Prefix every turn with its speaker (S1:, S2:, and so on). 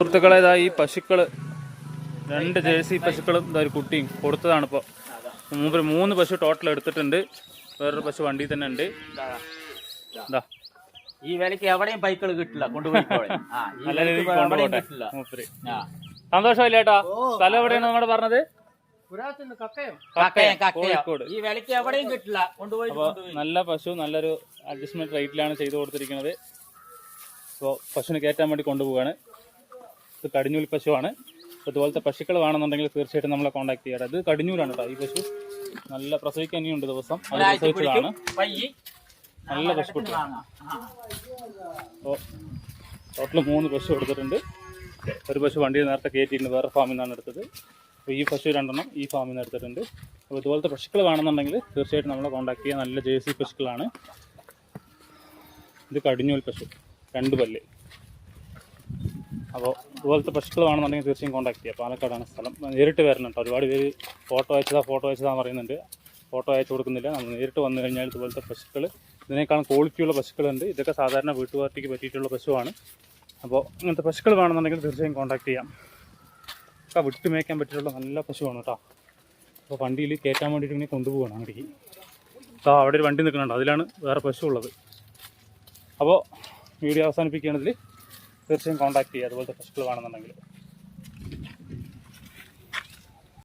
S1: സുഹൃത്തുക്കളെ ഇതാ ഈ പശുക്കൾ രണ്ട് ജേഴ്സി പശുക്കളും ഇതാ ഒരു കുട്ടിയും കൊടുത്തതാണ് ഇപ്പൊ മുമ്പ് മൂന്ന് പശു ടോട്ടൽ എടുത്തിട്ടുണ്ട്. വേറൊരു പശു വണ്ടി തന്നെ ഉണ്ട്. ഇതാ
S2: ഈ വിലക്ക് എവിടെയും പൈക്കൾ കിട്ടില്ല കൊണ്ടുപോയി.
S1: സന്തോഷമില്ല ചേട്ടാ സ്ഥലം എവിടെയാണ് നമ്മുടെ പറഞ്ഞത്.
S2: ഈ വിലക്ക് എവിടെയും കിട്ടില്ല കൊണ്ടുപോയി
S1: നല്ല പശു നല്ലൊരു അഡ്ജസ്റ്റ്മെന്റ് റേറ്റിലാണ് ചെയ്തു കൊടുത്തിരിക്കുന്നത്. അപ്പോൾ പശുവിനെ കയറ്റാൻ വേണ്ടി കൊണ്ടുപോവാണ് ഇത് കടിഞ്ഞൂൽ പശുവാണ്. അപ്പോൾ ഇതുപോലത്തെ പശുക്കൾ വേണമെന്നുണ്ടെങ്കിൽ തീർച്ചയായിട്ടും നമ്മളെ കോൺടാക്ട് ചെയ്യാറ്. ഇത് കടിഞ്ഞൂലാണ് കേട്ടോ ഈ പശു. നല്ല പ്രസവിക്കാൻ ഇനിയുണ്ട് ദിവസം. അത് പ്രസവിച്ചതാണ്. നല്ല പശുക്കുട്ടി. അപ്പോൾ ടോട്ടൽ മൂന്ന് പശു എടുത്തിട്ടുണ്ട്. ഒരു പശു വണ്ടിയിൽ നേരത്തെ കയറ്റിയിട്ടുണ്ട്. വേറെ ഫാമിൽ നിന്നാണ് എടുത്തത്. അപ്പോൾ ഈ പശു രണ്ടെണ്ണം ഈ ഫാമിൽ നിന്ന് എടുത്തിട്ടുണ്ട്. അപ്പോൾ ഇതുപോലത്തെ പശുക്കൾ വേണമെന്നുണ്ടെങ്കിൽ തീർച്ചയായിട്ടും നമ്മളെ കോൺടാക്ട് ചെയ്യുക നല്ല ജേഴ്സി പശുക്കളാണ്. ഇത് കടിഞ്ഞൂൽ പശു. രണ്ട് പല്ല്. അപ്പോൾ ഇതുപോലത്തെ പശുക്കൾ വേണമെന്നുണ്ടെങ്കിൽ തീർച്ചയായും കോൺടാക്ട് ചെയ്യുക പാലക്കാടാണ് സ്ഥലം. നേരിട്ട് വരണം ഒരുപാട് പേര് ഫോട്ടോ അയച്ചതാ ഫോട്ടോ അയച്ചതാ പറയുന്നുണ്ട്. ഫോട്ടോ അയച്ചു കൊടുക്കുന്നില്ല. നമ്മൾ നേരിട്ട് വന്നു കഴിഞ്ഞാൽ ഇതുപോലത്തെ പശുക്കൾ ഇതിനേക്കാളും ക്വാളിറ്റിയുള്ള പശുക്കളുണ്ട് ഇതൊക്കെ സാധാരണ വീട്ടുപാർട്ടിക്ക് പറ്റിയിട്ടുള്ള പശുവാണ് അപ്പോൾ ഇങ്ങനത്തെ പശുക്കൾ വേണമെന്നുണ്ടെങ്കിൽ തീർച്ചയായും കോൺടാക്ട് ചെയ്യാം. ഒക്കെ വിട്ട് മേയ്ക്കാൻ പറ്റിയിട്ടുള്ള നല്ല പശുവാണ് കേട്ടോ. അപ്പോൾ വണ്ടിയിൽ കയറ്റാൻ വേണ്ടിയിട്ട് ഇങ്ങനെ കൊണ്ടുപോകണം അങ്ങോട്ടേക്ക്. അപ്പോൾ അവിടെ ഒരു വണ്ടി നിൽക്കുന്നുണ്ട്. അതിലാണ് വേറെ പശു ഉള്ളത്. അപ്പോൾ വീഡിയോ അവസാനിപ്പിക്കുകയാണെങ്കിൽ തീർച്ചയായും കോൺടാക്ട് ചെയ്യുക. അതുപോലത്തെ പശുക്കൾ വേണമെന്നുണ്ടെങ്കിൽ.